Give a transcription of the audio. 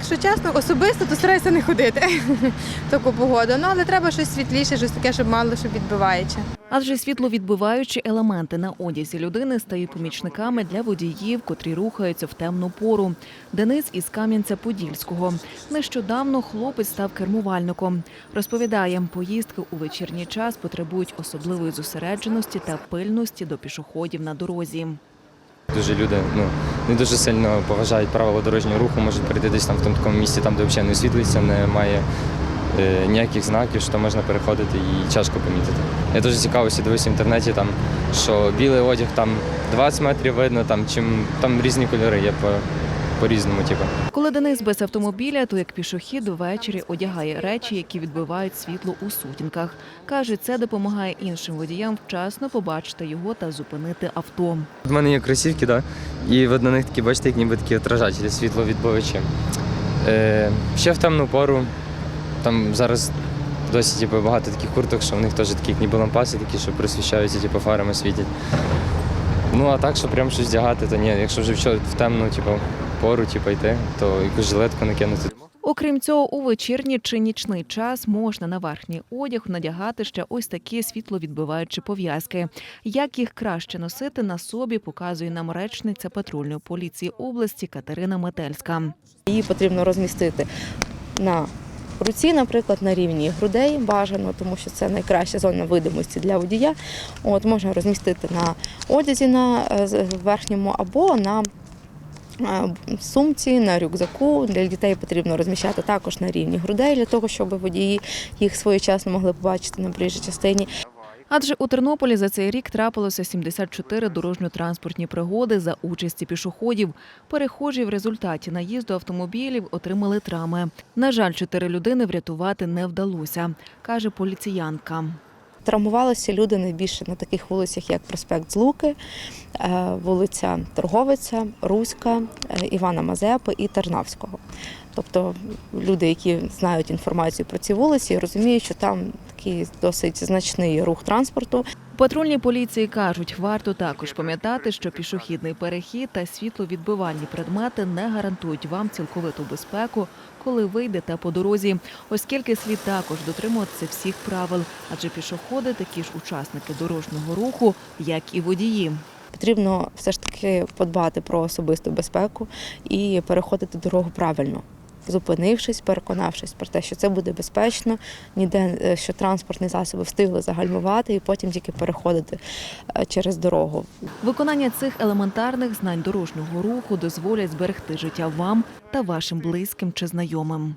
якщо чесно, особисто, то стараюся не ходити в таку погоду. Ну, але треба щось світліше, щось таке, щоб мало що відбиваюче. Адже світловідбиваючі елементи на одязі людини стають помічниками для водіїв, котрі рухаються в темну пору. Денис із Кам'янця-Подільського. Нещодавно хлопець став кермувальником. Розповідає, поїздки у вечірній час потребують особливої зосередженості та пильності до пішоходів на дорозі. Дуже люди ну, не дуже сильно поважають правила дорожнього руху, можуть перейти десь там в тому такому місці, там, де взагалі не освітлюється, немає е, ніяких знаків, що можна переходити і тяжко помітити. Я дуже цікавився, дивився в інтернеті, там, що білий одяг там 20 метрів видно, там, чим, там різні кольори є по-різному. Типу. Коли Денис без автомобіля, то як пішохід ввечері одягає речі, які відбивають світло у сутінках. Каже, це допомагає іншим водіям вчасно побачити його та зупинити авто. У мене є кросівки, да? і от на них такі, бачите, як ніби такі отражателі, світловідбивачі. Е, ще в темну пору, там зараз досить типу, багато таких курток, що в них теж такі ніби лампаси, такі, що присвіщаються, типу, фарами світять. Ну а так, що прям щось вдягати, то ні. Якщо вже в темну типу, пору типу, йти, то якусь жилетку накинути. Окрім цього, у вечірній чи нічний час можна на верхній одяг надягати ще ось такі світловідбиваючі пов'язки. Як їх краще носити на собі, показує нам речниця патрульної поліції області Катерина Метельська. Її потрібно розмістити на руці, наприклад, на рівні грудей бажано, тому що це найкраща зона видимості для водія. От можна розмістити на одязі на е, верхньому або на сумці, на рюкзаку. Для дітей потрібно розміщати також на рівні грудей для того, щоб водії їх своєчасно могли побачити на проїжджій частині. Адже у Тернополі за цей рік трапилося 74 дорожньо-транспортні пригоди за участі пішоходів. Перехожі в результаті наїзду автомобілів отримали травми. На жаль, чотири людини врятувати не вдалося, каже поліціянка. Травмувалися люди найбільше на таких вулицях, як проспект Злуки, е, вулиця Торговиця, Руська, е, Івана Мазепи і Тарнавського. Тобто люди, які знають інформацію про ці вулиці, розуміють, що там такий досить значний рух транспорту. У патрульній поліції кажуть, варто також пам'ятати, що пішохідний перехід та світловідбивальні предмети не гарантують вам цілковиту безпеку, коли ви йдете по дорозі, оскільки слід також дотримуватися всіх правил, адже пішоходи такі ж учасники дорожнього руху, як і водії. Потрібно все ж таки подбати про особисту безпеку і переходити дорогу правильно. Зупинившись, переконавшись про те, що це буде безпечно, ніде е, що транспортні засоби встигли загальмувати і потім тільки переходити е, через дорогу. Виконання цих елементарних знань дорожнього руху дозволять зберегти життя вам та вашим близьким чи знайомим.